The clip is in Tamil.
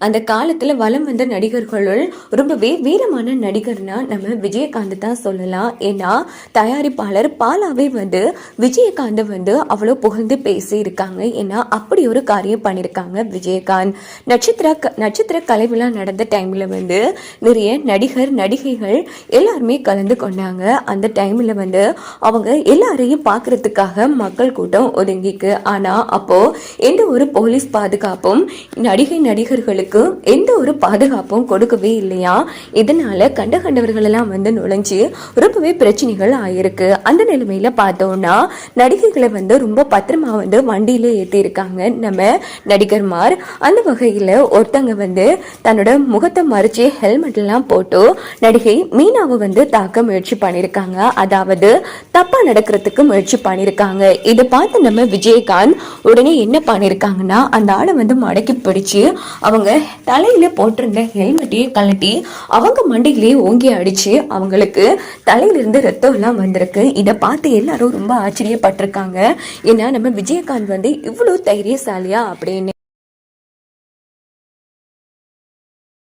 அந்த காலத்தில் வலம் வந்த நடிகர்களுள் ரொம்பவே வீரமான நடிகர்னா நம்ம விஜயகாந்த் தான் சொல்லலாம். ஏன்னா தயாரிப்பாளர் பாலாவே வந்து விஜயகாந்த் வந்து அவ்வளோ புகழ்ந்து பேசி இருக்காங்க ஏன்னா அப்படி ஒரு காரியம் பண்ணியிருக்காங்க விஜயகாந்த். நட்சத்திர க- நட்சத்திர கலை விழா நடந்த டைமில் வந்து நிறைய நடிகர் நடிகைகள் எல்லாருமே கலந்து கொண்டாங்க. அந்த டைமில் வந்து அவங்க எல்லாரையும் பார்க்கறதுக்காக மக்கள் கூட்டம் ஒதுங்கிக்கு ஆனால் அப்போது எந்த ஒரு போலீஸ் பாதுகாப்பும் நடிகை நடிகர்களுக்கு எந்த ஒரு பாதுகாப்பும் கொடுக்கவே இல்லையா? இதனால கண்ட கண்டவர்கள் எல்லாம் வந்து நுழைஞ்சு ரொம்பவே பிரச்சனைகள் ஆயிருக்கு. அந்த நிலைமையில பார்த்தோம்னா நடிகைகளை வந்து ரொம்ப பத்திரமா வந்து வண்டியில ஏத்தி நம்ம நடிகர்மார் அந்த வகையில ஒருத்தங்க வந்து தன்னோட முகத்தை மறைச்சு ஹெல்மெட் எல்லாம் போட்டு நடிகை மீனாவை வந்து தாக்க முயற்சி பண்ணிருக்காங்க அதாவது தப்பா நடக்கிறதுக்கு முயற்சி பண்ணிருக்காங்க இதை பார்த்து நம்ம விஜயகாந்த் உடனே என்ன பண்ணிருக்காங்கன்னா அந்த ஆளை வந்து மடக்கி பிடிச்சு அவங்க தலையில போட்டிருந்த ஹெல்மெட்டையே கழட்டி அவங்க மண்டையிலே ஓங்கி அடிச்சு அவங்களுக்கு தலையிலிருந்து ரத்தம் எல்லாம் வந்திருக்கு. இதை பார்த்து எல்லாரும் ரொம்ப ஆச்சரியப்பட்டிருக்காங்க. ஏன்னா நம்ம விஜயகாந்த் வந்து இவ்வளோ தைரியசாலியா அப்படின்னு